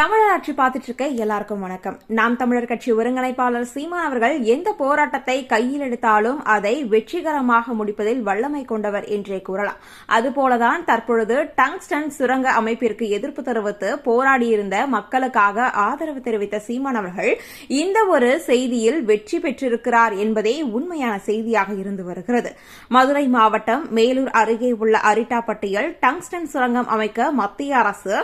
தமிழர் ஆட்சி பார்த்துட்டு இருக்க எல்லாருக்கும் வணக்கம். நாம் தமிழர் கட்சி ஒருங்கிணைப்பாளர் சீமான் அவர்கள் எந்த போராட்டத்தை கையில் எடுத்தாலும் அதை வெற்றிகரமாக முடிப்பதில் வல்லமை கொண்டவர் என்றே கூறலாம். அதுபோலதான் தற்பொழுது டங்ஸ்டன் சுரங்க அமைப்பிற்கு எதிர்ப்பு தெரிவித்து போராடியிருந்த மக்களுக்காக ஆதரவு தெரிவித்த சீமான் அவர்கள் இந்த ஒரு செய்தியில் வெற்றி பெற்றிருக்கிறார் என்பதே உண்மையான செய்தியாக இருந்து வருகிறது. மதுரை மாவட்டம் மேலூர் அருகே உள்ள அரிட்டாப்பட்டியில் டங்ஸ்டன் சுரங்கம் அமைக்க மத்திய அரசு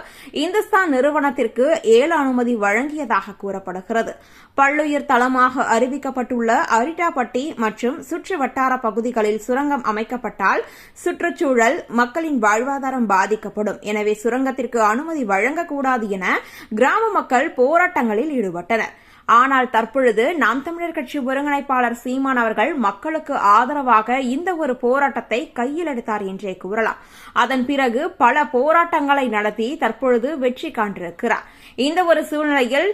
இந்துஸ்தான் நிறுவனத்திற்கு ஏல அனுமதி வழங்கியதாக கூறப்படுகிறது. பல்லுயிர் தளமாக அறிவிக்கப்பட்டுள்ள அரிட்டாப்பட்டி மற்றும் சுற்று வட்டார பகுதிகளில் சுரங்கம் அமைக்கப்பட்டால் சுற்றுச்சூழல் மக்களின் வாழ்வாதாரம் பாதிக்கப்படும். எனவே சுரங்கத்திற்கு அனுமதி வழங்கக்கூடாது என கிராம மக்கள் போராட்டங்களில் ஈடுபட்டனர். ஆனால் தற்பொழுது நாம் தமிழர் கட்சி ஒருங்கிணைப்பாளர் சீமான் அவர்கள் மக்களுக்கு ஆதரவாக இந்த ஒரு போராட்டத்தை கையில் எடுத்தார் என்றே கூறலாம். அதன் பிறகு பல போராட்டங்களை நடத்தி தற்பொழுது வெற்றி காண்டிருக்கிறார் இந்த ஒரு சூழ்நிலையில்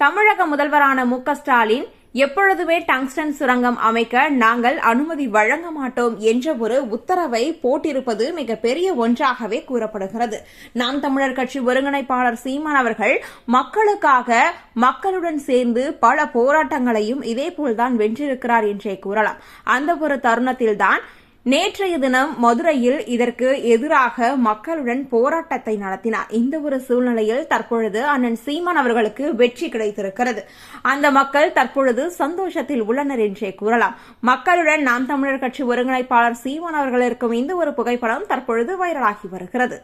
தமிழக முதல்வரான மு ஸ்டாலின் எப்பொழுதுமே டங்ஸ்டன் சுரங்கம் அமைக்க நாங்கள் அனுமதி வழங்க மாட்டோம் என்ற ஒரு உத்தரவை போட்டிருப்பது மிகப்பெரிய ஒன்றாகவே கூறப்படுகிறது. நாம் தமிழர் கட்சி ஒருங்கிணைப்பாளர் சீமான் அவர்கள் மக்களுக்காக மக்களுடன் சேர்ந்து பல போராட்டங்களையும் இதேபோல்தான் வென்றிருக்கிறார் என்றே கூறலாம். அந்த ஒரு தருணத்தில்தான் நேற்றைய தினம் மதுரையில் இதற்கு எதிராக மக்களுடன் போராட்டத்தை நடத்தினார். இந்த ஒரு சூழ்நிலையில் தற்பொழுது அண்ணன் சீமான் அவர்களுக்கு வெற்றி கிடைத்திருக்கிறது. அந்த மக்கள் தற்பொழுது சந்தோஷத்தில் உள்ளனர் என்றே கூறலாம். மக்களுடன் நாம் தமிழர் கட்சி ஒருங்கிணைப்பாளர் சீமான் அவர்கள் இருக்கும் இந்த ஒரு புகைப்படம் தற்பொழுது வைரலாகி வருகிறது.